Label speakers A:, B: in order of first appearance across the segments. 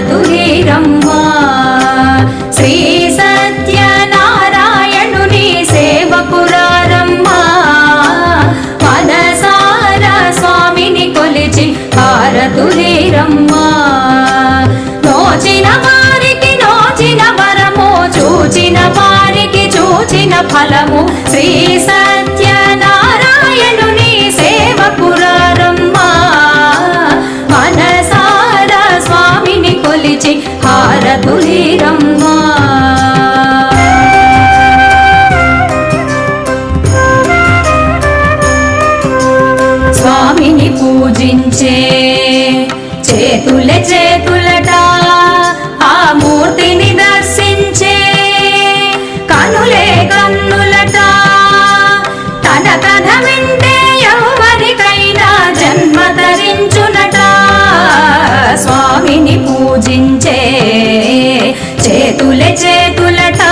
A: తులీరమ్మా శ్రీ సత్యనారాయణుని సేవకురారమ్మా పదసార స్వామిని కొలిచి హారతులీరమ్మా. నోచిన వారికి నోచిన వరము చూచిన వారికి చూచిన ఫలము. శ్రీ సత్య కొలిచి హారతులీరమ్మా స్వామిని పూజించే చేతుల చేతులట ఆ మూర్తిని దర్శించే కనులే కన్నులట. తన కథ వింటే ఎవరికైనా జన్మ ధరించునట. స్వామిని పూజించే చేతుల చేతులట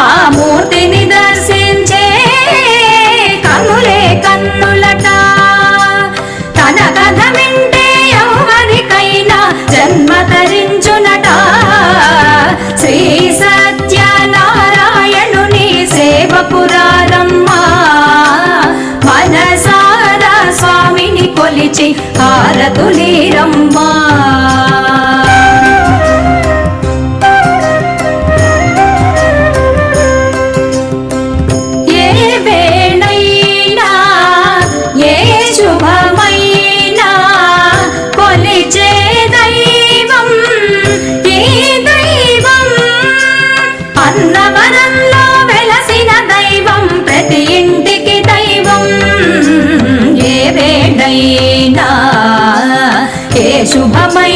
A: ఆ మూర్తిని దర్శించే కనులే కన్నులట. తన కథ వింటే ఎవరికైనా జన్మ ధరించునట. శ్రీ సత్యనారాయణుని సేవకురారమ్మా మనసారా స్వామిని కొలిచి హారతులీరమ్మా ఉన్నవనంలో వెలసిన దైవం ప్రతి ఇంటికి దైవం. ఏ వేడైనా ఏ శుభమై